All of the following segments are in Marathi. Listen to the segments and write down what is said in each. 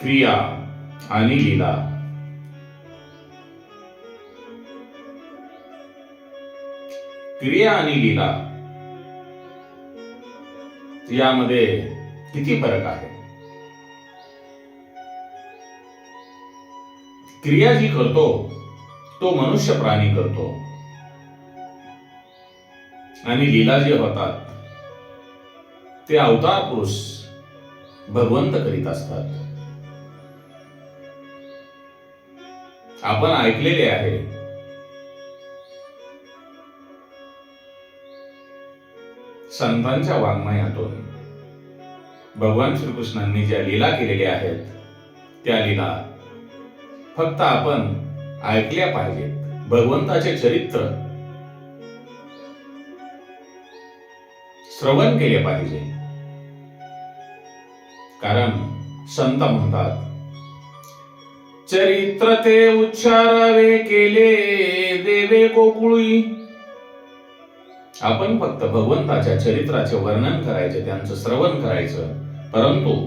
क्रिया आणि लीला. क्रिया आणि लीला. यामध्ये किती फरक आहे? क्रिया जी करतो तो मनुष्य प्राणी करतो. आणि लीला जे होतात ते अवतार पुरुष भगवंत करीत असतात. आपण ऐकलेले आहे. संतांच्या वाङ्मयातून भगवान श्रीकृष्णांनी ज्या लीला केलेल्या आहेत त्या लीला फक्त आपण ऐकल्या पाहिजेत. भगवंताचे चरित्र श्रवण केले पाहिजे. कारण संत म्हणतात चरित्र ते उच्चारावे केले देवे गोकुळी. आपण फक्त भगवंताच्या चरित्राचे वर्णन करायचे त्यांचं श्रवण करायचं. परंतु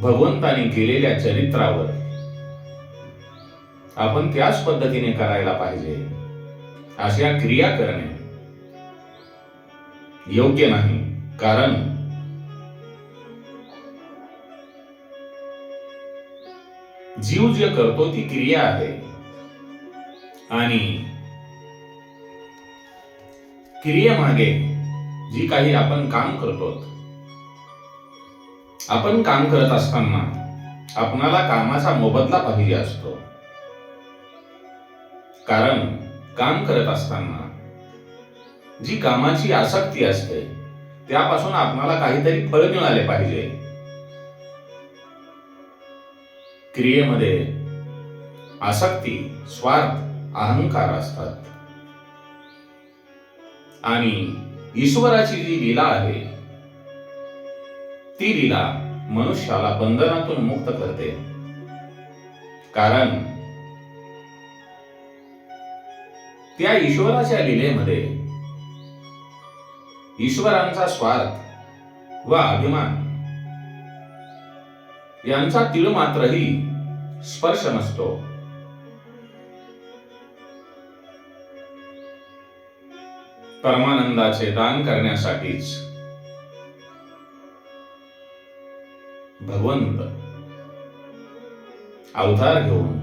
भगवंताने केलेल्या चरित्रावर आपण त्याच पद्धतीने करायला पाहिजे. अशा क्रिया करणे योग्य नाही. कारण जीव जे करतो ती क्रिया आहे. आणि क्रियेमागे जी काही आपण काम करतो आपण काम करत असताना आपणाला कामाचा मोबदला पाहिजे असतो. कारण काम करत असताना जी कामाची आसक्ती असते त्यापासून आपणाला काहीतरी फळ मिळाले पाहिजे. क्रियेमध्ये आसक्ती स्वार्थ अहंकार असतात. आणि ईश्वराची जी लीला आहे ती लीला मनुष्याला बंधनातून मुक्त करते. कारण त्या ईश्वराच्या लीलेमध्ये ईश्वरांचा स्वार्थ व अभिमान यांचा तिळ मात्रही स्पर्श नसतो. परमानंदाचे दान करण्यासाठीच भगवंत अवतार घेऊन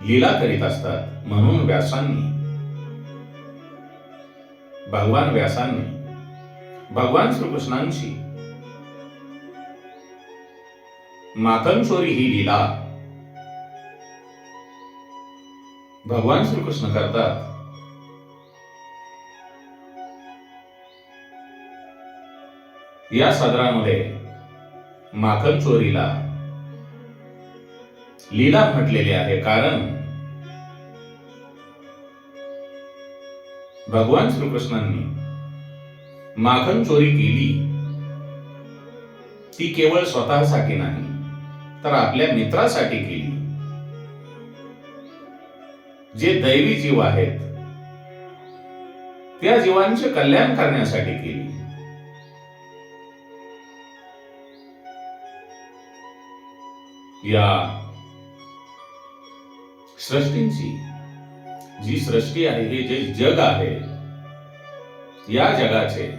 लीला करीत असतात. म्हणून व्यासांनी भगवान व्यासांनी भगवान श्रीकृष्णांची मातनचोरी ही लीला. भगवान श्रीकृष्ण करतात. या सदरामध्ये माखन चोरीला लीला म्हटलेली आहे कारण भगवान श्रीकृष्णांनी माखन चोरी केली. ती केवळ स्वतःसाठी नाही तर आपल्या मित्रासाठी केली. जे दैवी जीव आहेत त्या जीवांचे कल्याण करण्यासाठी केली. या सृष्टींची जी सृष्टी आहे हे जे जग आहे या जगाचे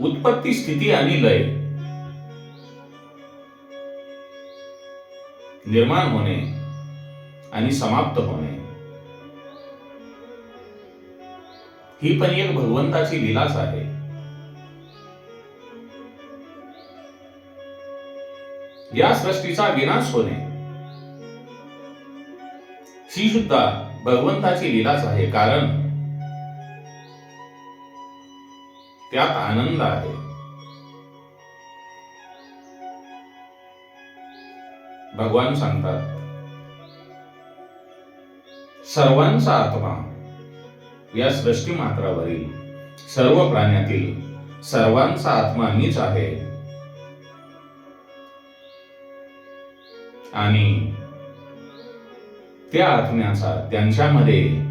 उत्पत्ती स्थिती आणि लय. निर्माण होणे आणि समाप्त होणे. ही पण एक भगवंताची लिलाच आहे. या सृष्टीचा विनाश होणे. ही सुद्धा भगवंताची लिलाच आहे. कारण त्यात आनंद आहे. भगवान सांगतात सर्वांचा आत्मा या सृष्टी मात्रावरील सर्व प्राण्यातील सर्वांचा आत्मा मीच आहे. आणि त्या आत्म्याचा त्यांच्यामध्ये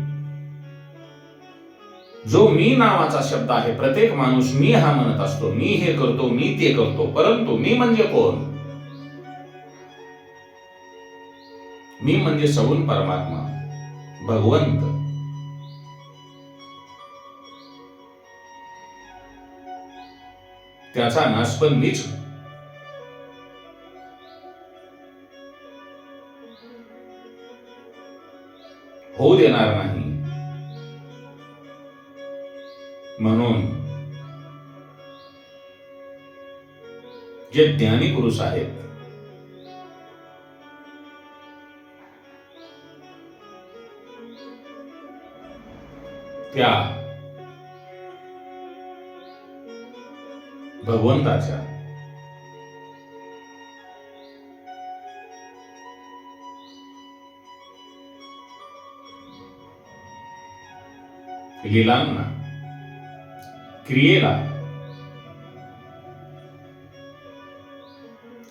जो मी नावाचा शब्द आहे प्रत्येक माणूस मी हा म्हणत असतो मी हे करतो मी ते करतो परंतु मी म्हणजे कोण? मी म्हणजे सगुण परमात्मा भगवंत. त्याचा नाश पण मीच म्हणून जे ज्ञानी पुरुष आहेत त्या भगवंताच्या लिलांना क्रियेला.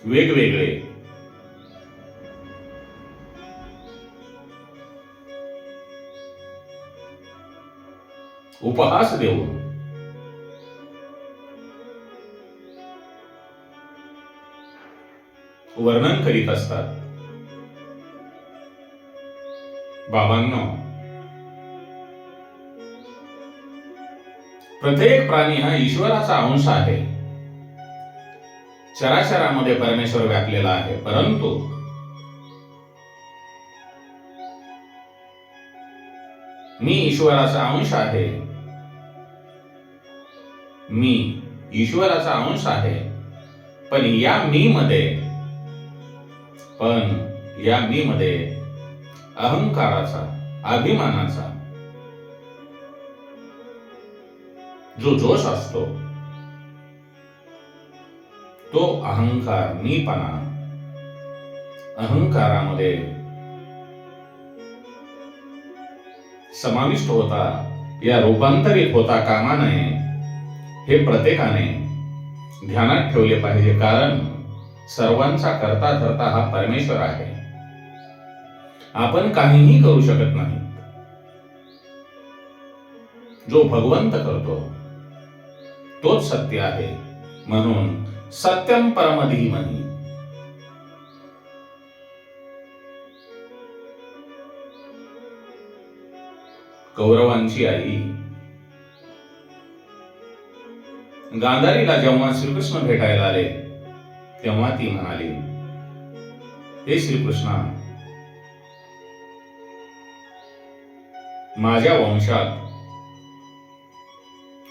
वेगवेगळे. उपहास देऊन. वर्णन करीत असतात. बाबांना प्रत्येक प्राणी हा ईश्वराचा अंश आहे. चराचरामध्ये परमेश्वर व्यापलेला आहे परंतु मी ईश्वराचा अंश आहे. मी ईश्वराचा अंश आहे. पण या मी मध्ये पण या मी मध्ये अहंकाराचा अभिमानाचा जो जोश असतो तो अहंकार मीपणा अहंकारामध्ये समाविष्ट होता या रूपांतरित होता कामा नये हे प्रत्येकाने ध्यानात ठेवले पाहिजे कारण सर्वांचा करता धरता हा परमेश्वर आहे. आपण काहीही करू शकत नाही. जो भगवंत करतो तोच सत्य आहे म्हणून सत्यम परमधीमही. कौरवांची आई. गांधारीला जेव्हा श्रीकृष्ण भेटायला आले तेव्हा ती म्हणाली हे श्रीकृष्णा माझ्या वंशात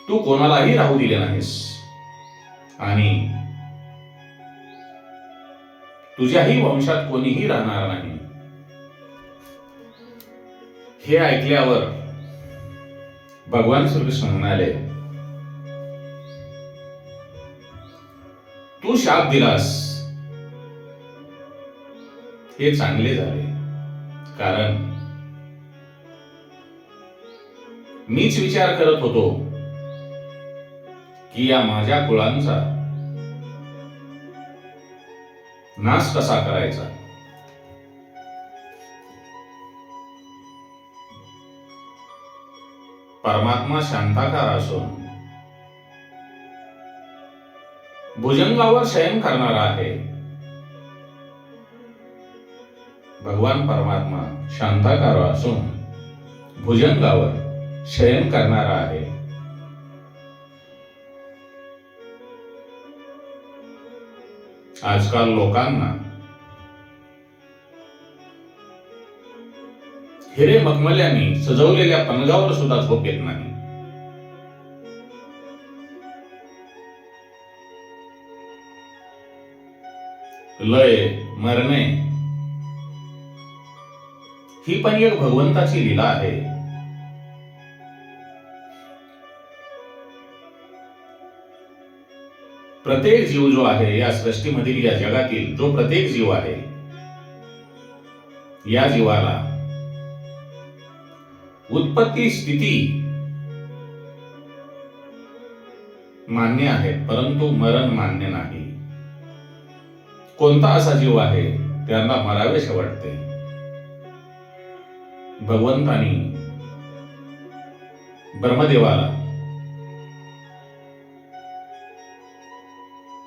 तू कोणालाही राहू दिले नाहीस. आणि तुझ्याही वंशात कोणीही राहणार नाही. हे ऐकल्यावर भगवान श्रीकृष्ण म्हणाले तू शाप दिलास. हे चांगले झाले. कारण मीच विचार करत होतो की या माझ्या कुळांचा नाश कसा करायचा? परमात्मा शांताकार असून भुजंगावर शयन करणारा आहे. भगवान परमात्मा शांताकार असून भुजंगावर शयन करणारा आहे. आजकाल लोकांना हिरे मखमल्यांनी सजवलेल्या पणगावर सुद्धा झोप येत नाही. लय मरणे ही पण एक भगवंताची लीला आहे. प्रत्येक जीव जो आहे या सृष्टीमधील या जगातील जो प्रत्येक जीव आहे या जीवाला उत्पत्ती स्थिती मान्य आहे परंतु मरण मान्य नाही. कोणता असा जीव आहे त्यांना मरावेसे वाटते भगवंतानी ब्रह्मदेवाला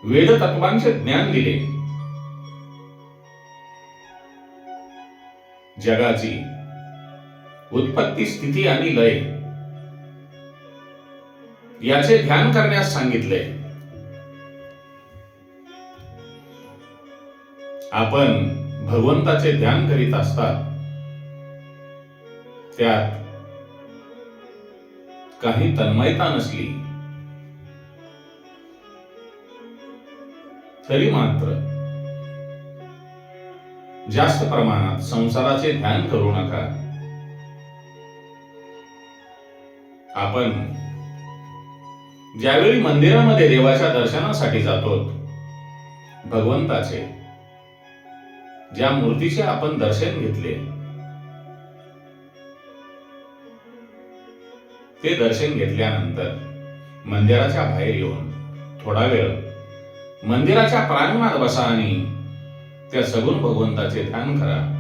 वेदतत्वांचे ज्ञान दिले. जगाची उत्पत्ती स्थिती आणि लय याचे ध्यान करण्यास सांगितले. आपण भगवंताचे ध्यान करीत असतात. त्यात काही तन्मयता नसली. तरी मात्र जास्त प्रमाणात संसाराचे ध्यान करू नका. आपण ज्यावेळी मंदिरामध्ये देवाच्या दर्शनासाठी जातो भगवंताचे ज्या मूर्तीचे आपण दर्शन घेतले ते दर्शन घेतल्यानंतर मंदिराच्या बाहेर येऊन थोडा वेळ मंदिराच्या प्रांगणात बसा आणि त्या सगुण भगवंताचे ध्यान करा.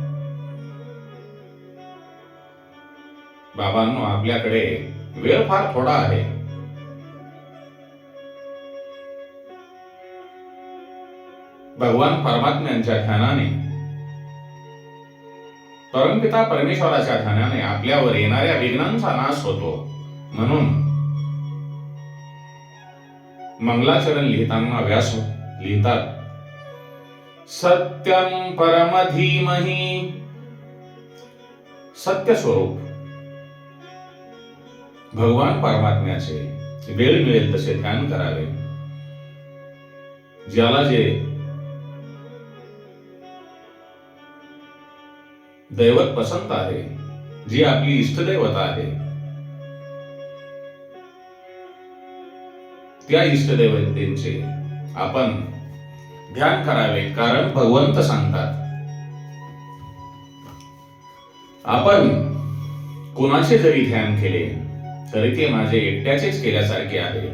बाबांनो आपल्याकडे वेळ फार थोडा आहे. भगवान परमात्म्यांच्या ध्यानाने परमपिता परमेश्वराच्या ध्यानाने आपल्यावर येणाऱ्या विघ्नांचा नाश होतो. म्हणून मंगलाचरण लिहिताना व्यास लिहितात. सत्यम परमधीमही. सत्य स्वरूप भगवान परमात्म्याचे वेळ मिळेल तसे ध्यान करावे. ज्याला जे दैवत पसंत आहे जी आपली इष्टदैवता आहे त्या इष्टदेवतेचे आपण ध्यान करावे कारण भगवंत सांगतात. आपण कोणाचे जरी ध्यान केले तरी ते माझे एकट्याचेच केल्यासारखे आहे.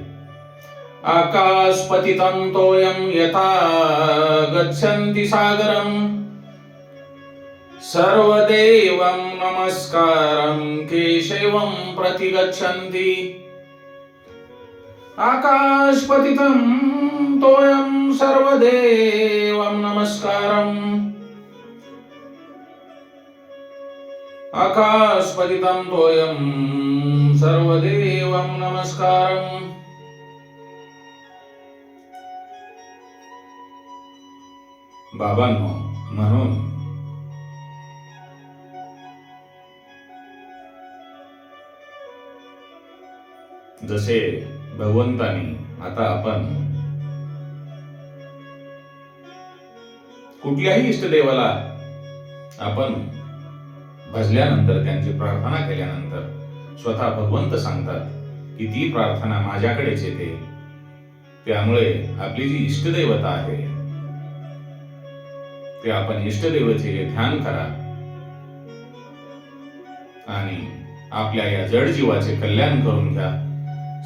आकाश पतितंतोयम यथा गच्छन्ति सागरम्। सर्वदेवं नमस्कारं केशवं प्रति गच्छन्ति। आकाशपतितं तोयं सर्वदेवं नमस्कारम्। आकाशपतितं तोयं सर्वदेवं नमस्कारम्। बाबांनो म्हणून जसे भगवंतानी आता आपण कुठल्याही इष्टदेवाला आपण भजल्यानंतर त्यांची प्रार्थना केल्यानंतर स्वतः भगवंत सांगतात की ती प्रार्थना माझ्याकडेच येते. त्यामुळे आपली जी इष्टदेवता आहे ते आपण इष्टदेवतेचे ध्यान करा. आणि आपल्या या जड जीवाचे कल्याण करून घ्या.